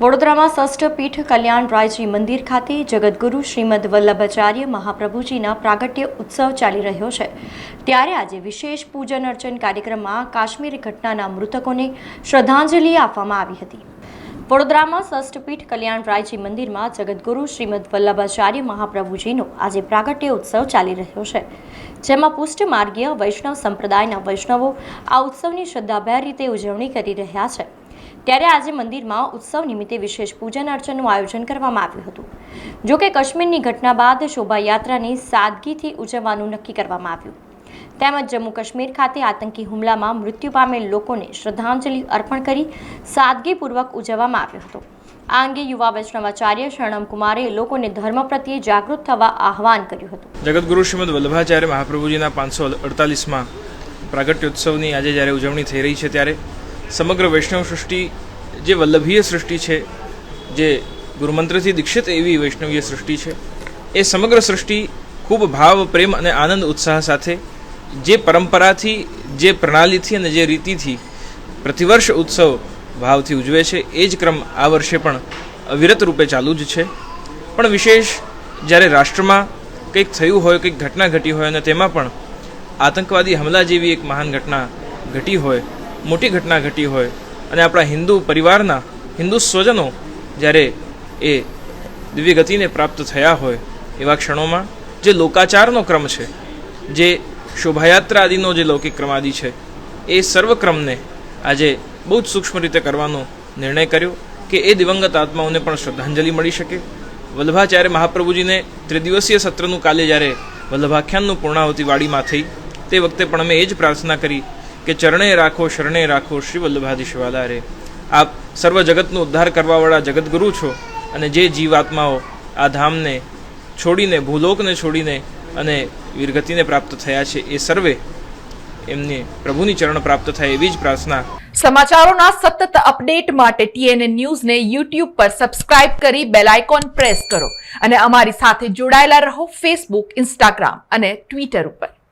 વડોદરામાં ષષ્ઠ પીઠ કલ્યાણ રાયજી મંદિર ખાતે જગદગુરુ શ્રીમદ વલ્લભાચાર્ય મહાપ્રભુજીના પ્રાગટ્ય ઉત્સવ ચાલી રહ્યો છે. ત્યારે આજે વિશેષ પૂજન અર્ચન કાર્યક્રમમાં કાશ્મીર ઘટનાના મૃતકોને શ્રદ્ધાંજલિ આપવામાં આવી હતી. વડોદરામાં ષષ્ઠપીઠ કલ્યાણ રાયજી મંદિરમાં જગદગુરુ શ્રીમદ વલ્લભાચાર્ય મહાપ્રભુજીનો આજે પ્રાગટ્ય ઉત્સવ ચાલી રહ્યો છે. જેમાં પુષ્ટ માર્ગીય વૈષ્ણવ સંપ્રદાયના વૈષ્ણવો આ ઉત્સવની શ્રદ્ધાભેર રીતે ઉજવણી કરી રહ્યા છે. ત્યારે આજે મંદિરમાં ઉત્સવ નિમિત્તે વિશેષ પૂજન અર્ચનનું આયોજન કરવામાં આવ્યું હતું. જોકે કાશ્મીરની ઘટના બાદ શોભાયાત્રાને સાદગીથી ઉજવવાનું નક્કી કરવામાં આવ્યું. તેમજ જમ્મુ કાશ્મીર ખાતે આતંકી હુમલામાં મૃત્યુ પામેલ લોકોને શ્રદ્ધાંજલિ અર્પણ કરી સાદગીપૂર્વક ઉજવવામાં આવ્યો હતો. આ અંગે યુવા વૈષ્ણવાચાર્ય શરણમ કુમારે લોકોને ધર્મ પ્રત્યે જાગૃત થવા આહવાન કર્યું હતું. જગતગુરુ શ્રીમદ વલ્લભાચાર્ય મહાપ્રભુજીના પાંચસો અડતાલીસમાં પ્રાગટ્યોત્સવની આજે જ્યારે ઉજવણી થઈ રહી છે ત્યારે સમગ્ર વૈષ્ણવ સૃષ્ટિ જે વલ્લભીય સૃષ્ટિ છે, જે ગુરુમંત્રથી દીક્ષિત એવી વૈષ્ણવીય સૃષ્ટિ છે, એ સમગ્ર સૃષ્ટિ ખૂબ ભાવ, પ્રેમ અને આનંદ, ઉત્સાહ સાથે જે પરંપરાથી, જે પ્રણાલીથી અને જે રીતિથી પ્રતિવર્ષ ઉત્સવ ભાવથી ઉજવે છે, એ જ ક્રમ આ વર્ષે પણ અવિરત રૂપે ચાલુ જ છે. પણ વિશેષ જ્યારે રાષ્ટ્રમાં કંઈક થયું હોય, કંઈક ઘટના ઘટી હોય અને તેમાં પણ આતંકવાદી હમલા જેવી એક મહાન ઘટના ઘટી હોય મોટી ઘટના ઘટી હોય અને આપણા હિન્દુ પરિવારના હિન્દુ સ્વજનો જ્યારે એ દિવ્ય ગતિને પ્રાપ્ત થયા હોય એવા ક્ષણોમાં જે લોકાચારનો ક્રમ છે, જે શોભાયાત્રા આદિનો જે લૌકિક ક્રમાદિ છે, એ સર્વ ક્રમને આજે બહુ જ સૂક્ષ્મ રીતે કરવાનો નિર્ણય કર્યો કે એ દિવંગત આત્માઓને પણ શ્રદ્ધાંજલિ મળી શકે. વલ્લભાચાર્ય મહાપ્રભુજીને ત્રિદિવસીય સત્રનું કાલે જ્યારે વલ્લભાખ્યાનનું પૂર્ણાહુતિ વાડીમાં થઈ, તે વખતે પણ અમે એ જ પ્રાર્થના કરી કે ચરણે રાખો, શરણે રાખો શ્રી વલ્લભાધીશ વાલારે આપ સર્વ જગતનો ઉદ્ધાર કરવાવાળા જગતગુરુ છો અને જે જીવાત્માઓ આ ધામને છોડીને, ભૂલોકને છોડીને અને વીરગતિને પ્રાપ્ત થયા છે, એ સર્વે એમને પ્રભુની ચરણ પ્રાપ્ત થાય એવી જ પ્રાર્થના. સમાચારોના સતત અપડેટ માટે ટીએનએ ન્યૂઝને યુટ્યુબ પર સબસ્ક્રાઇબ કરી બેલ આઇકોન પ્રેસ કરો અને અમારી સાથે જોડાયેલા રહો ફેસબુક, ઇન્સ્ટાગ્રામ અને ટ્વિટર ઉપર.